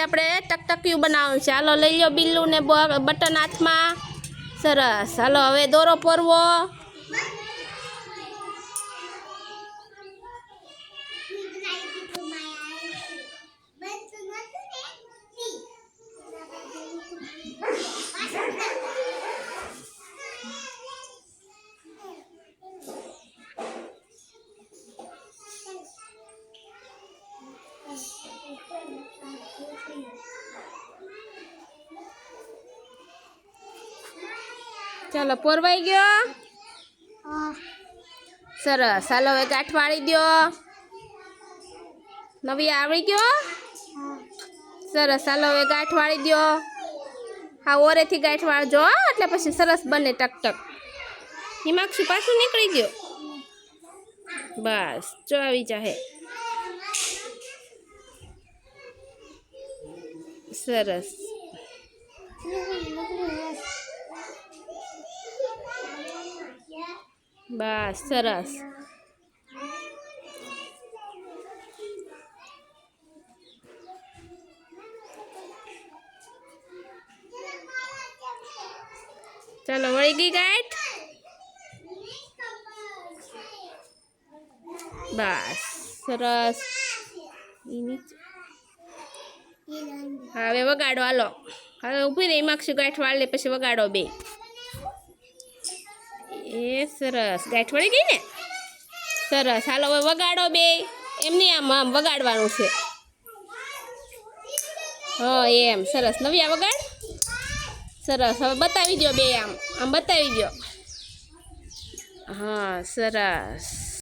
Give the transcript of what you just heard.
આપણે ટકટકિયું બનાવવાનું છે. હાલો, લઈ લો બિલ્લું ને બટન હાથમાં. સરસ. હાલો, હવે દોરો પરવો. ચાલો પોરવાઈ ગયો? સરસ. હાલો હવે ગાંઠ વાળી દો. નવી આવડી ગયો? સરસ. હાલો હવે ગાંઠ વાળી દો. હા ઓરેથી ગાંઠ વાળજો એટલે પછી સરસ બને ટકટક હિમાક્ષી પાછું નીકળી ગયો? બસ જો આવી જાહે. સરસ બસ સરસ ચાલો વળી ગઈ ગાંઠ બસ સરસ ઈ નીચે. હા, હવે વગાડો, હાલો. હવે ઊભી રહી, માગશું ગાંઠ વાળ પછી વગાડો બે. એ સરસ. ગાંઠ વળી ગઈ ને? સરસ. હાલો, હવે વગાડો બે. એમની આમ આમ વગાડવાનું છે. હા, એમ. સરસ. નવી વગાડ. સરસ. હવે બતાવી દો બે આમ. આમ બતાવી દો હા, સરસ.